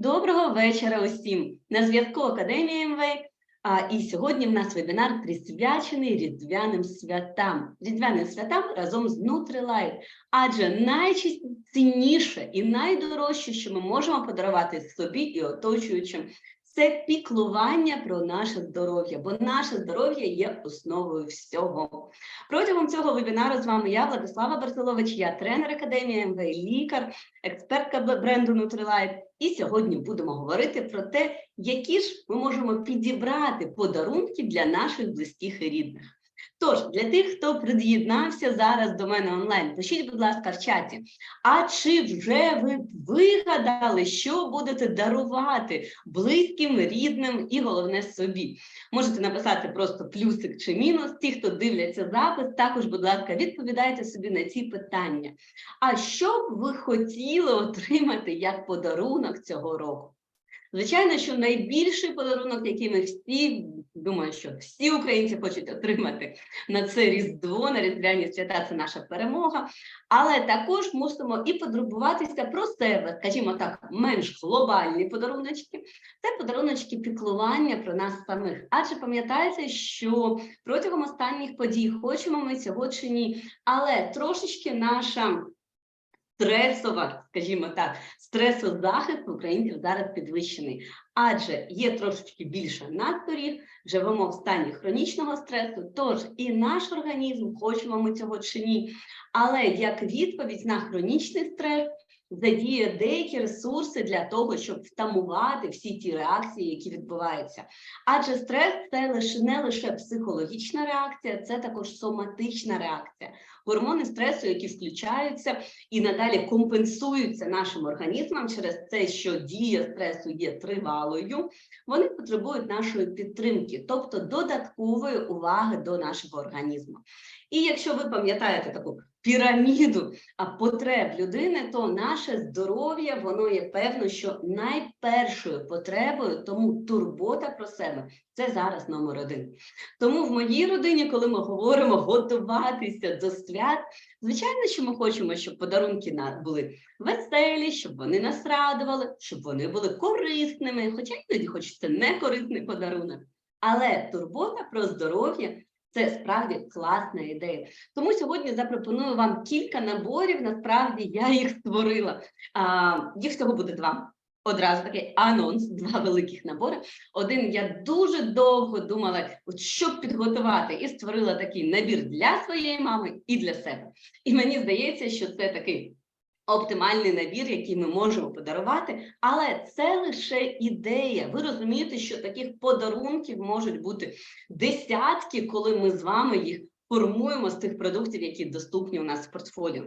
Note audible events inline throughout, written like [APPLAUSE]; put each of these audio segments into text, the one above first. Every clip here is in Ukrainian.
Доброго вечора усім! На зв'язку Академія МВ. А, і сьогодні в нас вебінар присвячений різдвяним святам. Різдвяним святам разом з Nutrilite. Адже найцінніше і найдорожче, що ми можемо подарувати собі і оточуючим, це піклування про наше здоров'я, бо наше здоров'я є основою всього. Протягом цього вебінару з вами я, Владислава Барзилович, я тренер Академії МВ, лікар, експертка бренду Nutrilite. І сьогодні будемо говорити про те, які ж ми можемо підібрати подарунки для наших близьких і рідних. Тож, для тих, хто приєднався зараз до мене онлайн, пишіть, будь ласка, в чаті. А чи вже ви вигадали, що будете дарувати близьким, рідним і головне собі? Можете написати просто плюсик чи мінус. Ті, хто дивляться запис, також, будь ласка, відповідайте собі на ці питання. А що б ви хотіли отримати як подарунок цього року? Звичайно, що найбільший подарунок, який ми всі, думаю, що всі українці хочуть отримати на це Різдво, на Різдвяні свята, це наша перемога. Але також мусимо і подрубуватися про себе, скажімо так, менш глобальні подаруночки. Це подаруночки піклування про нас самих. Адже пам'ятаєте, що протягом останніх подій хочемо ми цього чи ні, але трошечки наша стресова, скажімо так, стресозахист українців зараз підвищений, адже є трошечки більше надторів, живемо в стані хронічного стресу, тож і наш організм, хочемо ми цього чи ні, але як відповідь на хронічний стрес задіє деякі ресурси для того, щоб втамувати всі ті реакції, які відбуваються. Адже стрес це лише не лише психологічна реакція, це також соматична реакція. Гормони стресу, які включаються і надалі компенсуються нашим організмом через те, що дія стресу є тривалою, вони потребують нашої підтримки, тобто додаткової уваги до нашого організму. І якщо ви пам'ятаєте таку піраміду потреб людини, то наше здоров'я воно є певно, що найпершою потребою, тому турбота про себе це зараз номер один. Тому в моїй родині, коли ми говоримо готуватися до свят, звичайно, що ми хочемо, щоб подарунки були веселі, щоб вони нас радували, щоб вони були корисними, хоча іноді хочеться не корисний подарунок. Але турбота про здоров'я це справді класна ідея. Тому сьогодні запропоную вам кілька наборів. Насправді я їх створила. А, їх всього буде два. Одразу такий анонс, два великих набори. Один я дуже довго думала, от що підготувати, і створила такий набір для своєї мами і для себе. І мені здається, що це такий оптимальний набір, який ми можемо подарувати, але це лише ідея. Ви розумієте, що таких подарунків можуть бути десятки, коли ми з вами їх формуємо з тих продуктів, які доступні у нас в портфоліо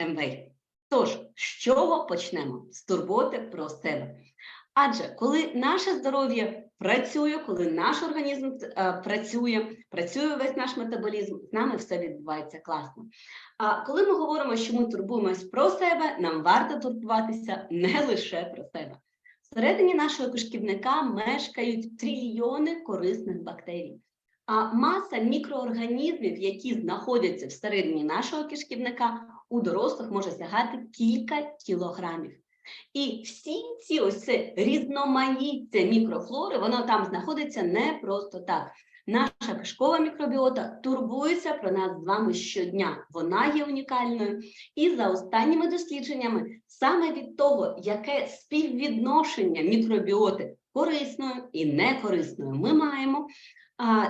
МВ. Тож, з чого почнемо? З турботи про себе. Адже коли наше здоров'я працює, коли наш організм е, працює, працює весь наш метаболізм, з нами все відбувається класно. А коли ми говоримо, що ми турбуємось про себе, нам варто турбуватися не лише про себе. Всередині нашого кишківника мешкають трильйони корисних бактерій. А маса мікроорганізмів, які знаходяться всередині нашого кишківника, у дорослих може сягати кілька кілограмів. І всі ці ось це різноманіття мікрофлори, воно там знаходиться не просто так. Наша кишкова мікробіота турбується про нас з вами щодня. Вона є унікальною. І за останніми дослідженнями, саме від того, яке співвідношення мікробіоти корисною і некорисною ми маємо, а,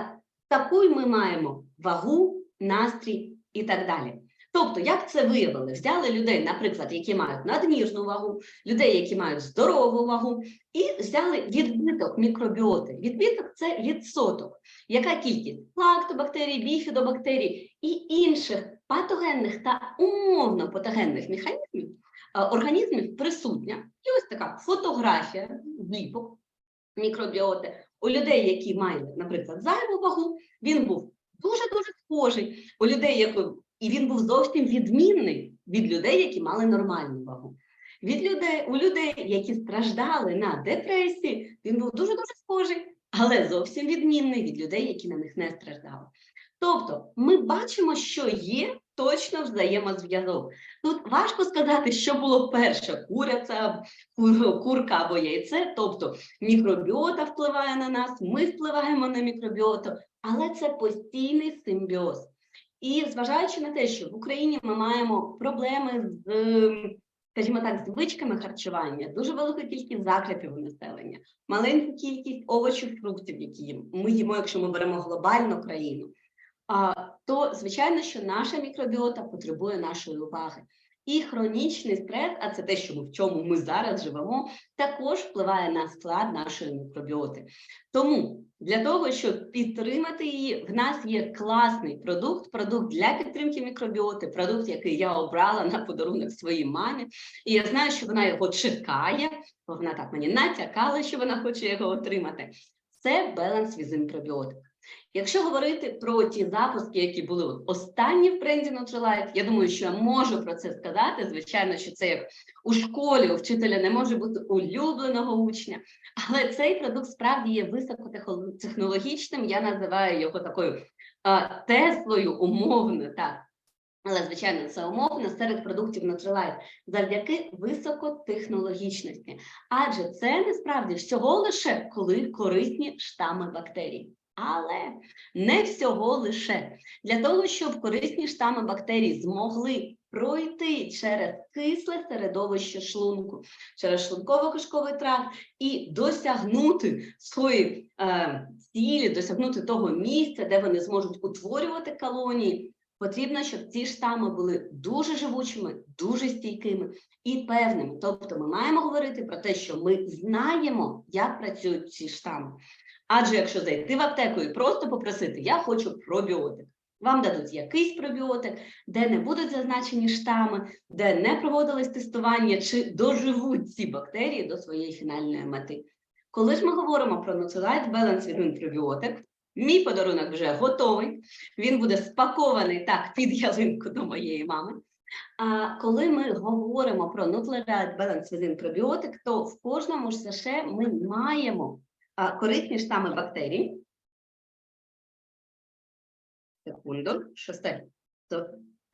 таку ми маємо вагу, настрій і так далі. Тобто, як це виявили? Взяли людей, наприклад, які мають надмірну вагу, людей, які мають здорову вагу, і взяли відбиток мікробіоти. Відбиток це відсоток. Яка кількість лактобактерій, біфідобактерій і інших патогенних та умовно патогенних механізмів організмів присутня? І ось така фотографія зліпок мікробіоти у людей, які мають, наприклад, зайву вагу, він був дуже дуже схожий. У людей, які і він був зовсім відмінний від людей, які мали нормальну вагу. Від людей, у людей, які страждали на депресії, він був дуже дуже схожий, але зовсім відмінний від людей, які на них не страждали. Тобто, ми бачимо, що є точно взаємозв'язок. Тут важко сказати, що було перше: куриця, кур- курка або яйце. Тобто мікробіота впливає на нас, ми впливаємо на мікробіоту, але це постійний симбіоз. І зважаючи на те, що в Україні ми маємо проблеми з, ем, скажімо так, звичками харчування, дуже велика кількість закрепів у населення, маленьку кількість овочів, фруктів, які ми їмо, якщо ми беремо глобальну країну, то звичайно, що наша мікробіота потребує нашої уваги. І хронічний стрес, а це те, що ми в чому ми зараз живемо, також впливає на склад нашої мікробіоти. Тому для того, щоб підтримати її, в нас є класний продукт, продукт для підтримки мікробіоти, продукт, який я обрала на подарунок своїй мамі. І я знаю, що вона його чекає, бо вона так мені натякала, що вона хоче його отримати. Це Balance Within Probiotic. Якщо говорити про ті запуски, які були останні в бренді Nutrilite, я думаю, що я можу про це сказати. Звичайно, що це як у школі у вчителя не може бути улюбленого учня, але цей продукт справді є високотехнологічним. Я називаю його такою Теслою умовно, так. Але, звичайно, це умовно серед продуктів Nutrilite завдяки високотехнологічності. Адже це насправді всього лише коли корисні штами бактерій. Але не всього лише для того, щоб корисні штами бактерій змогли пройти через кисле середовище шлунку, через шлунково-кишковий тракт і досягнути своєї е, цілі, досягнути того місця, де вони зможуть утворювати колонії. Потрібно, щоб ці штами були дуже живучими, дуже стійкими і певними. Тобто, ми маємо говорити про те, що ми знаємо, як працюють ці штами. Адже якщо зайти в аптеку і просто попросити, я хочу пробіотик, вам дадуть якийсь пробіотик, де не будуть зазначені штами, де не проводилось тестування, чи доживуть ці бактерії до своєї фінальної мети. Коли ж ми говоримо про Nutrilite Balance Within пробіотик, мій подарунок вже готовий, він буде спакований так під ялинку до моєї мами. А коли ми говоримо про Nutrilite Balance Within пробіотик, то в кожному ж саше ми маємо корисні штами бактерій. Секунду, шосте.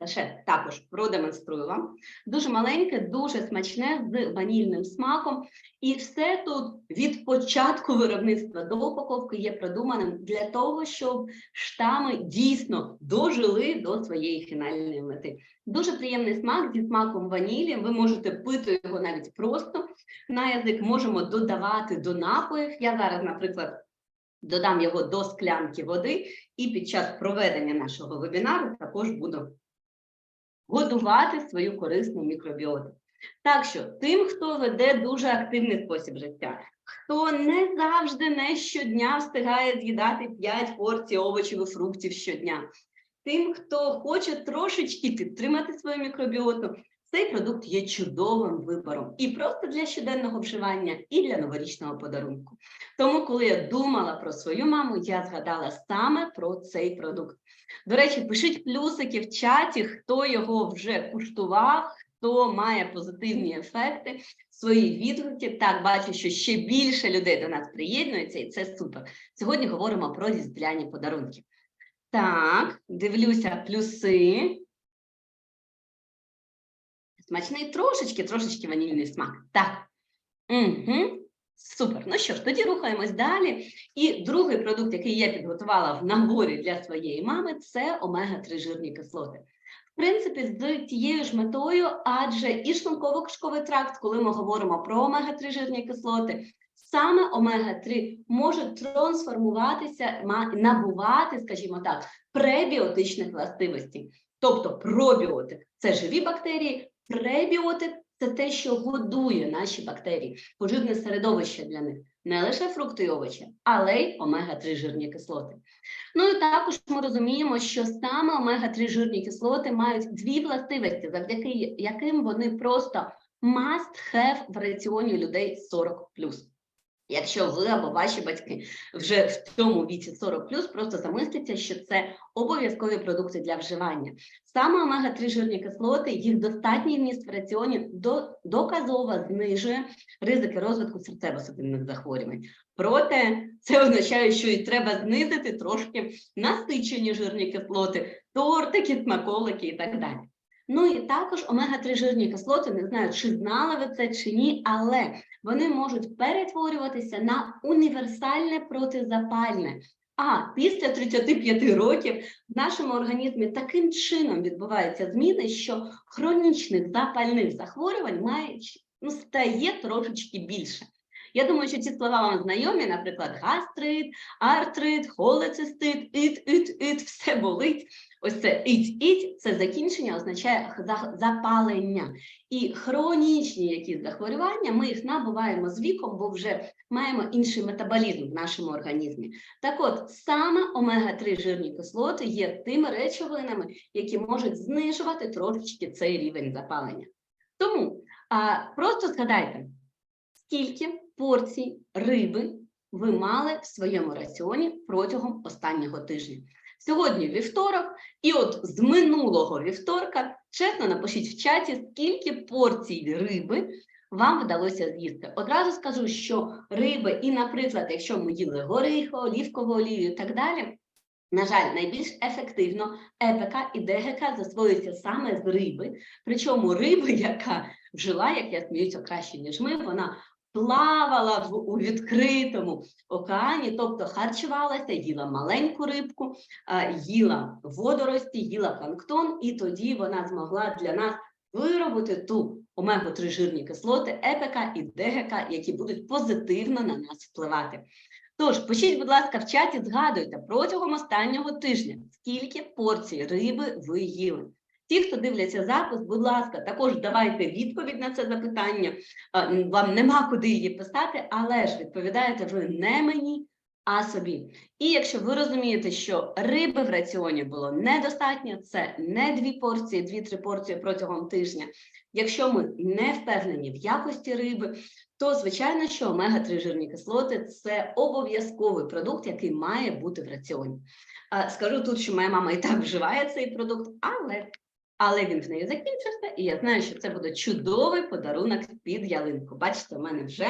Ще також продемонструю вам. Дуже маленьке, дуже смачне з ванільним смаком. І все тут від початку виробництва до упаковки є продуманим для того, щоб штами дійсно дожили до своєї фінальної мети. Дуже приємний смак зі смаком ванілі. Ви можете пити його навіть просто на язик, можемо додавати до напоїв. Я зараз, наприклад, додам його до склянки води, і під час проведення нашого вебінару також буду годувати свою корисну мікробіоту. Так що тим, хто веде дуже активний спосіб життя, хто не завжди не щодня встигає з'їдати 5 порцій овочів і фруктів щодня, тим, хто хоче трошечки підтримати свою мікробіоту, цей продукт є чудовим вибором і просто для щоденного вживання, і для новорічного подарунку. Тому, коли я думала про свою маму, я згадала саме про цей продукт. До речі, пишіть плюсики в чаті, хто його вже куштував, хто має позитивні ефекти, свої відгуки. Так, бачу, що ще більше людей до нас приєднується, і це супер. Сьогодні говоримо про різдвяні подарунки. Так, дивлюся плюси. Смачний трошечки, трошечки ванільний смак. Так. Угу. Супер. Ну що ж, тоді рухаємось далі. І другий продукт, який я підготувала в наборі для своєї мами, це омега-3 жирні кислоти. В принципі, з тією ж метою, адже і шлунково-кишковий тракт, коли ми говоримо про омега-3 жирні кислоти, саме омега-3 може трансформуватися, набувати, скажімо так, пребіотичних властивостей. Тобто пробіотик це живі бактерії, пребіотик це те, що годує наші бактерії, поживне середовище для них, не лише фрукти і овочі, але й омега-3 жирні кислоти. Ну і також ми розуміємо, що саме омега-3 жирні кислоти мають дві властивості, завдяки яким вони просто must have в раціоні людей 40+. Якщо ви або ваші батьки вже в цьому віці 40 просто замисліться, що це обов'язкові продукти для вживання. Саме омега-3 жирні кислоти, їх достатній вміст в раціоні до, доказово знижує ризики розвитку серцево-судинних захворювань. Проте це означає, що і треба знизити трошки насичені жирні кислоти, тортики, смаколики і так далі. Ну і також омега-3 жирні кислоти, не знаю, чи знали ви це чи ні, але вони можуть перетворюватися на універсальне протизапальне. А після 35 років в нашому організмі таким чином відбуваються зміни, що хронічних запальних захворювань має, ну, стає трошечки більше. Я думаю, що ці слова вам знайомі, наприклад, гастрит, артрит, холецистит, ит, ит, ит, все болить. Ось це ить, ить, це закінчення означає запалення. І хронічні якісь захворювання, ми їх набуваємо з віком, бо вже маємо інший метаболізм в нашому організмі. Так от, саме омега-3 жирні кислоти є тими речовинами, які можуть знижувати трошечки цей рівень запалення. Тому а, просто згадайте, скільки порцій риби ви мали в своєму раціоні протягом останнього тижня. Сьогодні вівторок, і от з минулого вівторка, чесно напишіть в чаті, скільки порцій риби вам вдалося з'їсти. Одразу скажу, що риби, і, наприклад, якщо ми їли горихи, олівкову олію і так далі, на жаль, найбільш ефективно ЕПК і ДГК засвоюються саме з риби. Причому риби, яка вжила, як я сміюся краще, ніж ми, вона плавала в, у відкритому океані, тобто харчувалася, їла маленьку рибку, їла водорості, їла планктон, і тоді вона змогла для нас виробити ту омегу-3 жирні кислоти, ЕПК і ДГК, які будуть позитивно на нас впливати. Тож, пишіть, будь ласка, в чаті, згадуйте протягом останнього тижня, скільки порцій риби ви їли. Ті, хто дивляться запис, будь ласка, також давайте відповідь на це запитання. Вам нема куди її писати, але ж відповідаєте ви не мені, а собі. І якщо ви розумієте, що риби в раціоні було недостатньо, це не дві порції, дві-три порції протягом тижня. Якщо ми не впевнені в якості риби, то звичайно, що омега-3 жирні кислоти це обов'язковий продукт, який має бути в раціоні. Скажу тут, що моя мама і так вживає цей продукт, але, але він в неї закінчився, і я знаю, що це буде чудовий подарунок під ялинку. Бачите, у мене вже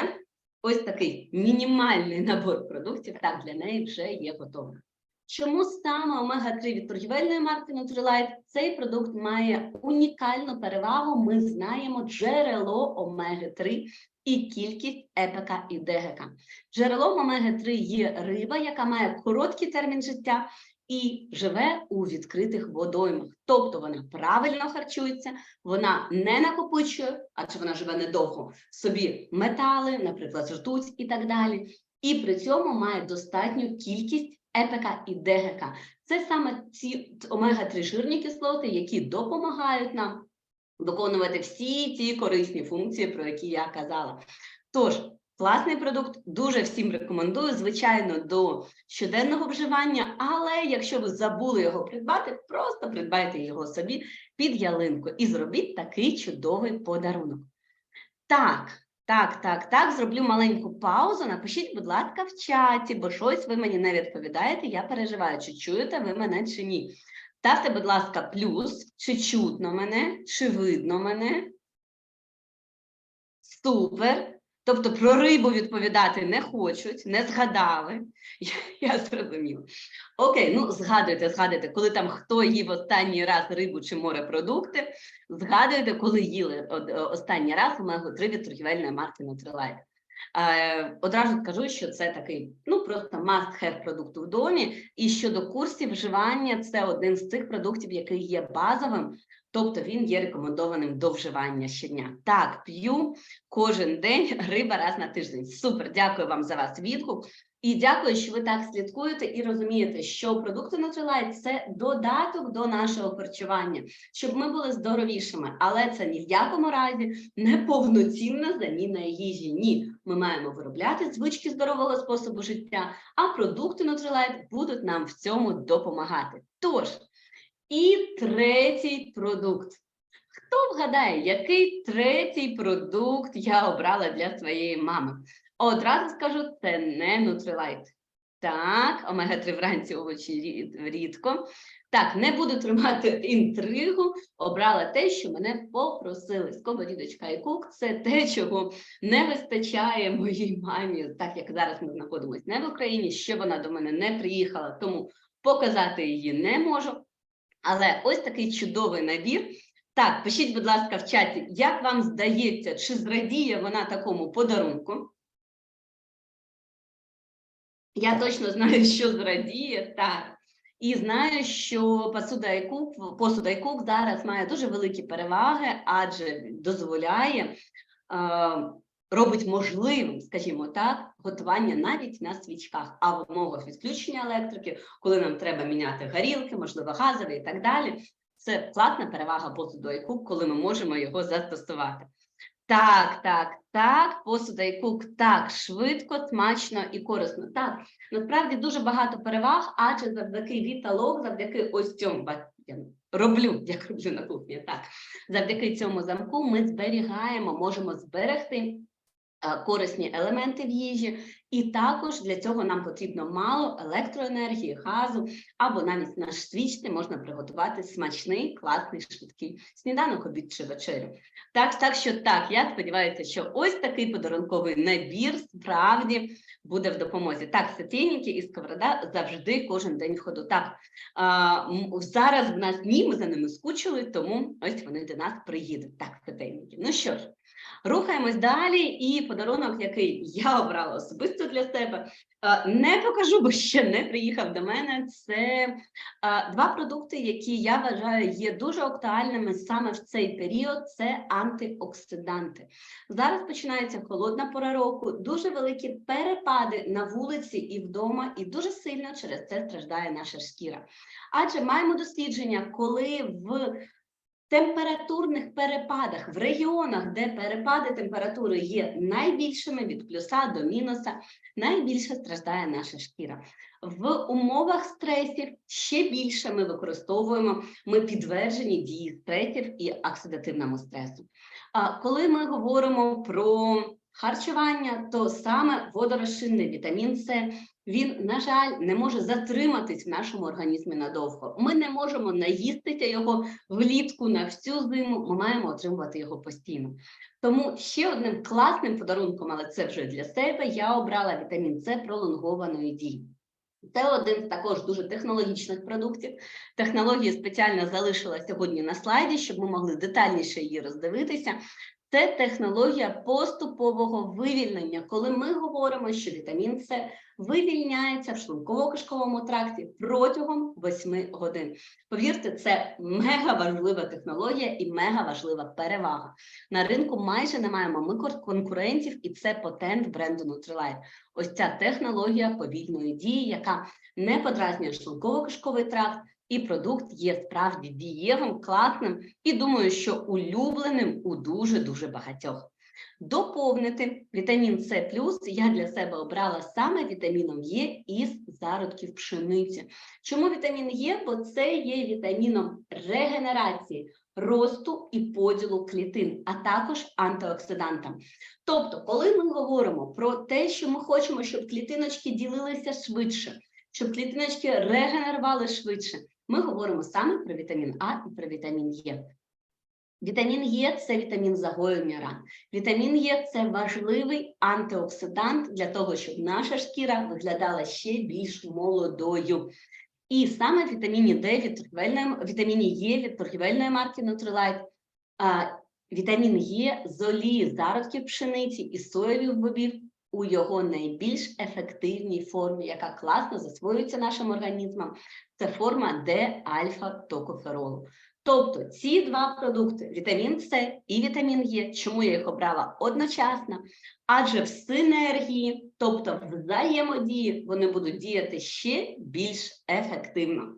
ось такий мінімальний набор продуктів, так для неї вже є готовий. Чому саме омега-3 від торгівельної марки Nutrilite цей продукт має унікальну перевагу? Ми знаємо джерело омеги-3 і кількість ЕПК і ДГК. Джерелом омеги-3 є риба, яка має короткий термін життя і живе у відкритих водоймах. Тобто вона правильно харчується, вона не накопичує, адже вона живе недовго, собі метали, наприклад, ртуть і так далі. І при цьому має достатню кількість ЕПК і ДГК. Це саме ці омега-3 жирні кислоти, які допомагають нам виконувати всі ті корисні функції, про які я казала. Тож, класний продукт, дуже всім рекомендую, звичайно, до щоденного вживання, але якщо ви забули його придбати, просто придбайте його собі під ялинку і зробіть такий чудовий подарунок. Так, так, так, так, зроблю маленьку паузу. Напишіть, будь ласка, в чаті, бо щось ви мені не відповідаєте. Я переживаю, чи чуєте ви мене чи ні. Ставте, будь ласка, плюс, чи чутно мене, чи видно мене. Супер. Тобто про рибу відповідати не хочуть, не згадали. Я, я зрозуміла. Окей, ну згадуйте, згадуйте, коли там хто їв останній раз рибу чи морепродукти, згадуйте, коли їли е, останній раз омегу-3 від торгівельної марки Nutrilite. Е, одразу скажу, що це такий ну просто must-have продукт у домі. І щодо курсів вживання, це один з цих продуктів, який є базовим, тобто він є рекомендованим до вживання щодня. Так, п'ю кожен день [LAUGHS] риба раз на тиждень. Супер, дякую вам за вас відгук. І дякую, що ви так слідкуєте і розумієте, що продукти Nutrilite – це додаток до нашого харчування, щоб ми були здоровішими, але це ні в якому разі не повноцінна заміна їжі. Ні, ми маємо виробляти звички здорового способу життя, а продукти Nutrilite будуть нам в цьому допомагати. Тож, і третій продукт. Хто вгадає, який третій продукт я обрала для своєї мами? Одразу скажу, це не Nutrilite. Так, омега-3 вранці овочі рідко. Так, не буду тримати інтригу. Обрала те, що мене попросили. Сковорідочка і кук це те, чого не вистачає моїй мамі, так як зараз ми знаходимося не в Україні, ще вона до мене не приїхала, тому показати її не можу. Але ось такий чудовий набір. Так, пишіть, будь ласка, в чаті, як вам здається, чи зрадіє вона такому подарунку? Я точно знаю, що зрадіє, так. І знаю, що посуда і кук, посуда і кук зараз має дуже великі переваги, адже дозволяє, е, робить можливим, скажімо так, готування навіть на свічках, а в умовах відключення електрики, коли нам треба міняти горілки, можливо, газові і так далі. Це платна перевага посуду і коли ми можемо його застосувати. Так, так, так, посуда і кук так, швидко, смачно і корисно. Так, насправді дуже багато переваг, адже завдяки віталог, завдяки ось цьому я роблю, як роблю на кухні, так. Завдяки цьому замку ми зберігаємо, можемо зберегти корисні елементи в їжі, і також для цього нам потрібно мало електроенергії, газу, або навіть наш свічний можна приготувати смачний, класний, швидкий сніданок, обід чи вечерю. Так, так що так, я сподіваюся, що ось такий подарунковий набір справді буде в допомозі. Так, сотейники і сковорода завжди кожен день в ходу. Так, а, зараз в нас ні, ми за ними скучили, тому ось вони до нас приїдуть. Так, сотейники. Ну що ж, рухаємось далі, і подарунок, який я обрала особисто для себе, не покажу, бо ще не приїхав до мене. Це два продукти, які я вважаю є дуже актуальними саме в цей період. Це антиоксиданти. Зараз починається холодна пора року, дуже великі перепади на вулиці і вдома, і дуже сильно через це страждає наша шкіра. Адже маємо дослідження, коли в температурних перепадах в регіонах, де перепади температури є найбільшими від плюса до мінуса, найбільше страждає наша шкіра. В умовах стресів ще більше ми використовуємо, ми підтверджені дії стресів і оксидативному стресу. А коли ми говоримо про харчування, то саме водорозчинний вітамін С він, на жаль, не може затриматись в нашому організмі надовго. Ми не можемо наїстися його влітку на всю зиму. Ми маємо отримувати його постійно. Тому ще одним класним подарунком, але це вже для себе, я обрала вітамін С пролонгованої дії. Це один з також дуже технологічних продуктів. Технологія спеціально залишила сьогодні на слайді, щоб ми могли детальніше її роздивитися. Це технологія поступового вивільнення, коли ми говоримо, що вітамін С вивільняється в шлунково-кишковому тракті протягом 8 годин. Повірте, це мега важлива технологія і мега важлива перевага. На ринку майже не маємо ми конкурентів, і це патент бренду Nutrilite. Ось ця технологія повільної дії, яка не подразнює шлунково-кишковий тракт, і продукт є справді дієвим, класним і думаю, що улюбленим у дуже дуже багатьох. Доповнити вітамін С я для себе обрала саме вітаміном Е із зародків пшениці. Чому вітамін Е? Бо це є вітаміном регенерації, росту і поділу клітин, а також антиоксидантом. Тобто, коли ми говоримо про те, що ми хочемо, щоб клітиночки ділилися швидше, щоб клітиночки регенерували швидше, ми говоримо саме про вітамін А і про вітамін Е. Вітамін Е це вітамін загоєння ран. Вітамін Е це важливий антиоксидант для того, щоб наша шкіра виглядала ще більш молодою. І саме вітаміні Д від торгівельної вітаміні Е від торгівельної марки Nutrilite, а, вітамін Е з олії зародків пшениці і соєвих бобів у його найбільш ефективній формі, яка класно засвоюється нашим організмом. Це форма Д-альфа-токоферолу. Тобто ці два продукти вітамін С і вітамін Е, чому я їх обрала одночасно? Адже в синергії, тобто взаємодії, вони будуть діяти ще більш ефективно.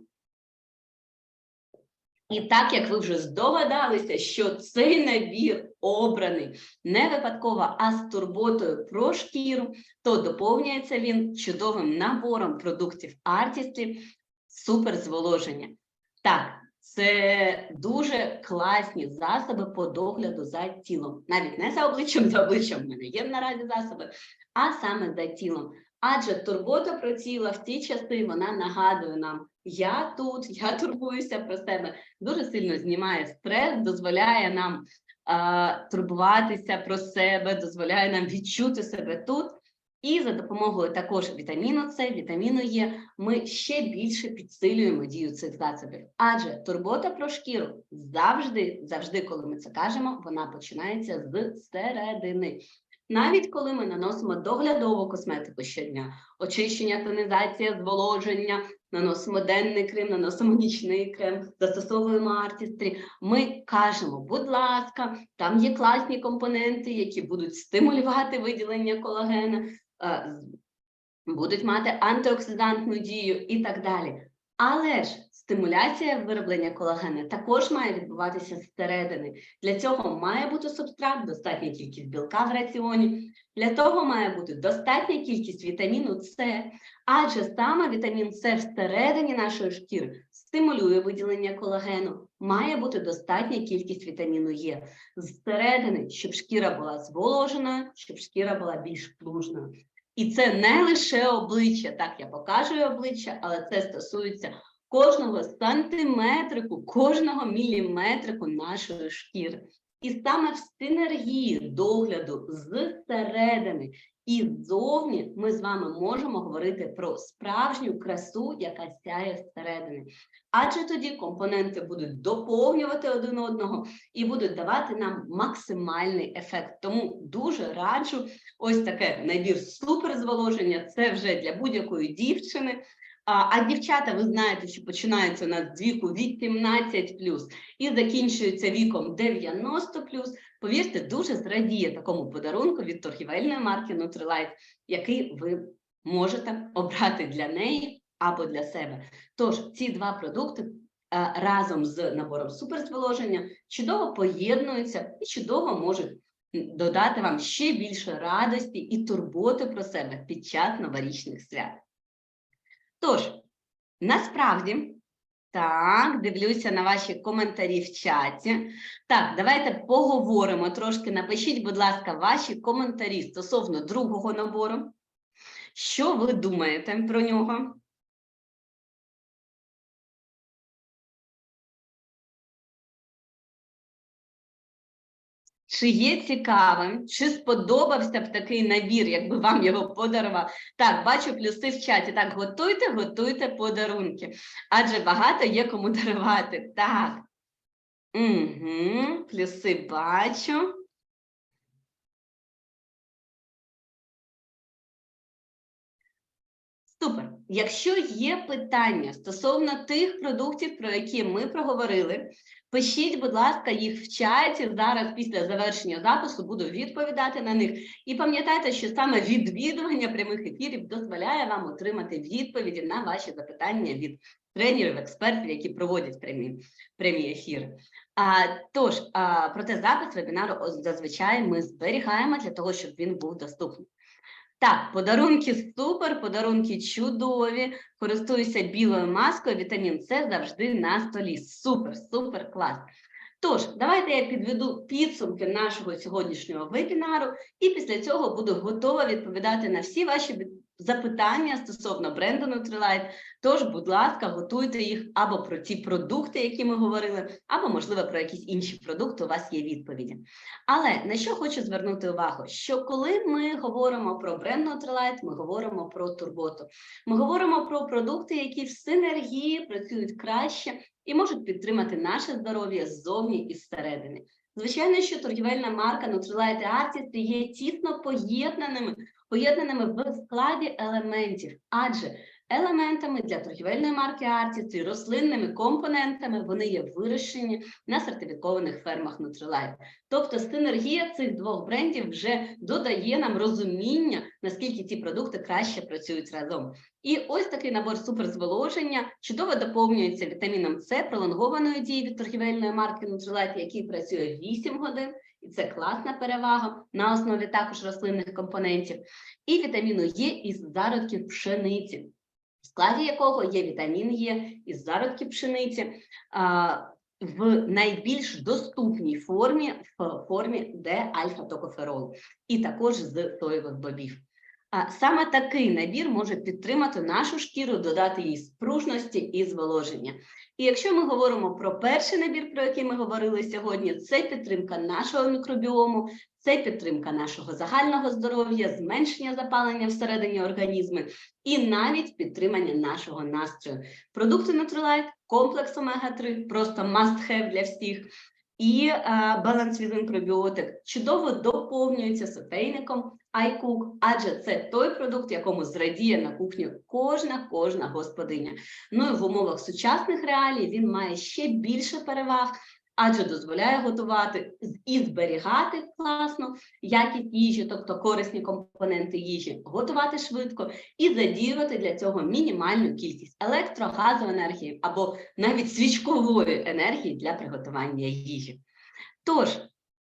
І так як ви вже здогадалися, що цей набір обраний не випадково, а з турботою про шкіру, то доповнюється він чудовим набором продуктів артісті суперзволоження. Так, це дуже класні засоби по догляду за тілом. Навіть не за обличчям, за обличчям в мене є наразі засоби, а саме за тілом. Адже турбота про тіло в ті часи вона нагадує нам: я тут, я турбуюся про себе, дуже сильно знімає стрес, дозволяє нам а, турбуватися про себе, дозволяє нам відчути себе тут. І за допомогою також вітаміну С, вітаміну Е, ми ще більше підсилюємо дію цих засобів. Адже турбота про шкіру завжди, завжди, коли ми це кажемо, вона починається з середини. Навіть коли ми наносимо доглядову косметику щодня, очищення, тонізація, зволоження, наносимо денний крем, наносимо нічний крем, застосовуємо артістрі, ми кажемо, будь ласка, там є класні компоненти, які будуть стимулювати виділення колагена, е, будуть мати антиоксидантну дію і так далі. Але ж стимуляція вироблення колагена також має відбуватися зсередини. Для цього має бути субстрат, достатня кількість білка в раціоні. Для того має бути достатня кількість вітаміну С, адже саме вітамін С всередині нашої шкіри стимулює виділення колагену. Має бути достатня кількість вітаміну Е зсередини, щоб шкіра була зволоженою, щоб шкіра була більш плужною. І це не лише обличчя, так я показую обличчя, але це стосується кожного сантиметрику, кожного міліметрику нашої шкіри. І саме в синергії догляду зсередини і ззовні ми з вами можемо говорити про справжню красу, яка сяє зсередини. Адже тоді компоненти будуть доповнювати один одного і будуть давати нам максимальний ефект. Тому дуже раджу ось таке набір суперзволоження. Це вже для будь-якої дівчини. А, дівчата, ви знаєте, що починаються у нас з віку 18 і закінчуються віком 90 Повірте, дуже зрадіє такому подарунку від торгівельної марки Nutrilite, який ви можете обрати для неї або для себе. Тож ці два продукти е, разом з набором суперзволоження чудово поєднуються і чудово можуть додати вам ще більше радості і турботи про себе під час новорічних свят. Тож, насправді, так, дивлюся на ваші коментарі в чаті. Так, давайте поговоримо трошки. Напишіть, будь ласка, ваші коментарі стосовно другого набору. Що ви думаєте про нього? Чи є цікавим, чи сподобався б такий набір, якби вам його подарував? Так, бачу плюси в чаті. Так, готуйте, готуйте подарунки. Адже багато є кому дарувати. Так. Угу, Плюси бачу. Супер. Якщо є питання стосовно тих продуктів, про які ми проговорили, Пишіть, будь ласка, їх в чаті. Зараз після завершення запису буду відповідати на них. І пам'ятайте, що саме відвідування прямих ефірів дозволяє вам отримати відповіді на ваші запитання від тренерів, експертів, які проводять прямі прямі ефіри. А, Тож, а, проте запис вебінару зазвичай ми зберігаємо для того, щоб він був доступний. Так, подарунки супер, подарунки чудові. Користуюся білою маскою, вітамін С завжди на столі. Супер, супер клас. Тож, давайте я підведу підсумки нашого сьогоднішнього вебінару, і після цього буду готова відповідати на всі ваші запитання стосовно бренду Nutrilite. Тож, будь ласка, готуйте їх або про ті продукти, які ми говорили, або, можливо, про якісь інші продукти. У вас є відповіді. Але на що хочу звернути увагу? Що коли ми говоримо про бренд Nutrilite, ми говоримо про турботу. Ми говоримо про продукти, які в синергії працюють краще і можуть підтримати наше здоров'я ззовні і зсередини. Звичайно, що торгівельна марка Nutrilite Artist є тісно поєднаними поєднаними в складі елементів, адже елементами для торгівельної марки Artist і рослинними компонентами вони є вирощені на сертифікованих фермах Nutrilite. Тобто синергія цих двох брендів вже додає нам розуміння, наскільки ці продукти краще працюють разом. І ось такий набор суперзволоження чудово доповнюється вітаміном С пролонгованої дії від торгівельної марки Nutrilite, який працює 8 годин і це класна перевага на основі також рослинних компонентів, і вітаміну Е із зародків пшениці. в складі якого є вітамін Е із зародків пшениці в найбільш доступній формі, в формі Д-альфа-токоферолу, і також з соєвих бобів. Саме такий набір може підтримати нашу шкіру, додати їй спружності і зволоження. І якщо ми говоримо про перший набір, про який ми говорили сьогодні, це підтримка нашого мікробіому, це підтримка нашого загального здоров'я, зменшення запалення всередині організму і навіть підтримання нашого настрою. Продукти Nutrilite, комплекс омега-3, просто must-have для всіх. І е, баланс візин пробіотик чудово доповнюється сотейником iCook, адже це той продукт, якому зрадіє на кухню кожна кожна господиня. Ну і в умовах сучасних реалій він має ще більше переваг, адже дозволяє готувати і зберігати класно якість їжі, тобто корисні компоненти їжі, готувати швидко і задіювати для цього мінімальну кількість електрогазоенергії або навіть свічкової енергії для приготування їжі. Тож,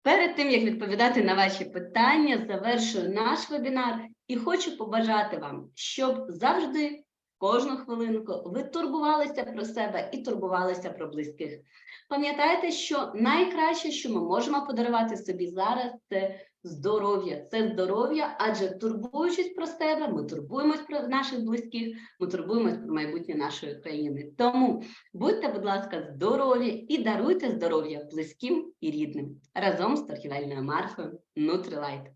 перед тим як відповідати на ваші питання, завершую наш вебінар і хочу побажати вам, щоб завжди кожну хвилинку ви турбувалися про себе і турбувалися про близьких. Пам'ятайте, що найкраще, що ми можемо подарувати собі зараз, це здоров'я. Це здоров'я, адже турбуючись про себе, ми турбуємось про наших близьких, ми турбуємось про майбутнє нашої країни. Тому будьте, будь ласка, здорові і даруйте здоров'я близьким і рідним разом з торгівельною маркою Nutrilite.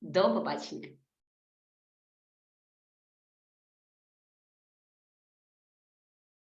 До побачення!